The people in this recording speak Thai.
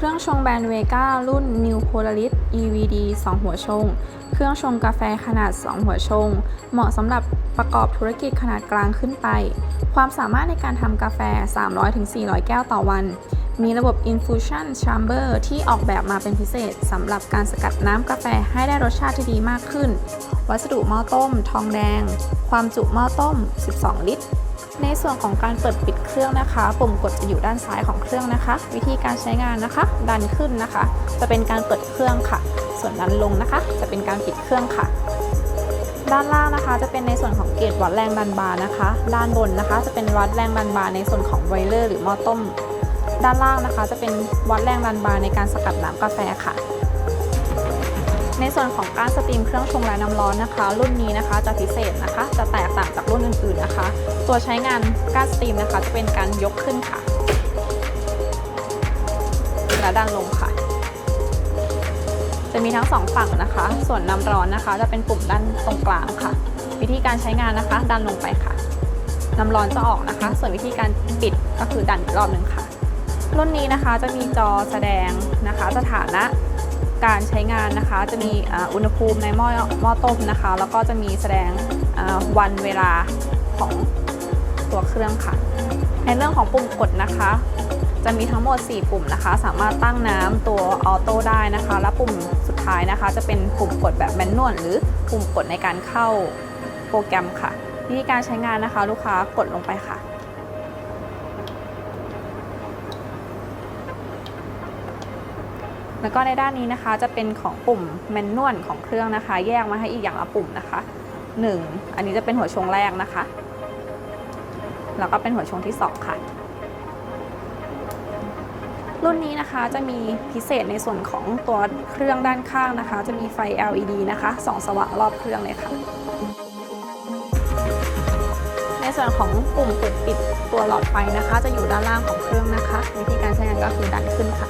เครื่องชงแบรนด์เวก้ารุ่น New Polaris EVD 2 หัวชง เครื่องชงกาแฟขนาด 2 หัวชง เหมาะสำหรับประกอบธุรกิจขนาดกลางขึ้นไป ความสามารถในการทำกาแฟ 300-400 แก้วต่อวัน มีระบบ infusion chamber ที่ออกแบบมาเป็นพิเศษสำหรับการสกัดน้ำกาแฟให้ได้รสชาติที่ดีมากขึ้น วัสดุหม้อต้ม ทองแดง ความจุหม้อต้ม 12 ลิตร ในส่วนของการเปิดปิดเครื่องนะคะ ปุ่มกดจะอยู่ด้านซ้ายของเครื่องนะคะ วิธีการใช้งานนะคะ ดันขึ้นนะคะ จะเป็นการเปิดเครื่องค่ะ ส่วนดันลงนะคะ จะเป็นการปิดเครื่องค่ะ ด้านล่างนะคะ จะเป็นในส่วนของเกจวัดแรงดันบาร์นะคะ ด้านบนนะคะ จะเป็นวัดแรงดันบาร์ในส่วนของไวเลอร์หรือหม้อต้ม ด้านล่างนะคะ จะเป็นวัดแรงดันบาร์ในการสกัดน้ำกาแฟค่ะ ในส่วนของการสตรีมเครื่องชงและน้ำร้อนนะคะ รุ่นนี้นะคะจะพิเศษนะคะ จะแตกต่างจากรุ่นอื่นๆนะคะ ตัวใช้งานการสตรีมนะคะจะเป็นการยกขึ้นค่ะและด้านลงค่ะ จะมีทั้งสองฝั่งนะคะ ส่วนน้ำร้อนนะคะ จะเป็นปุ่มด้านตรงกลางค่ะ วิธีการใช้งานนะคะ ดันลงไปค่ะ น้ำร้อนจะออกนะคะ ส่วนวิธีการปิดก็คือดันอีกรอบหนึ่งค่ะ รุ่นนี้นะคะจะมีจอแสดงนะคะ สถานะ การใช้งานนะคะ จะมีอุณหภูมิในหม้อหม้อต้มนะคะ แล้วก็จะมีแสดงวันเวลาของตัวเครื่องค่ะ ในเรื่องของปุ่มกดนะคะ จะมีทั้งหมด 4 ปุ่มนะคะ สามารถตั้งน้ำตัวออโต้ได้นะคะ และปุ่มสุดท้ายนะคะ จะเป็นปุ่มกดแบบแมนนวลหรือปุ่มกดในการเข้าโปรแกรมค่ะ วิธีการใช้งานนะคะ ลูกค้ากดลงไปค่ะ แล้วก็ในด้านนี้นะคะจะเป็นของปุ่มแมนนวลของเครื่องนะคะ แยกมาให้อีกอย่างละปุ่มนะคะ 1 อันนี้จะเป็นหัวชงแรกนะคะ แล้วก็เป็นหัวชงที่ 2 ค่ะ รุ่นนี้นะคะจะมีพิเศษในส่วนของตัวเครื่องด้านข้างนะคะ จะมีไฟ LED นะคะส่องสว่างรอบเครื่องเลยค่ะ ในส่วนของปุ่มเปิดปิดตัวหลอดไฟนะคะ จะอยู่ด้านล่างของเครื่องนะคะ วิธีการใช้งานก็คือดันขึ้นค่ะ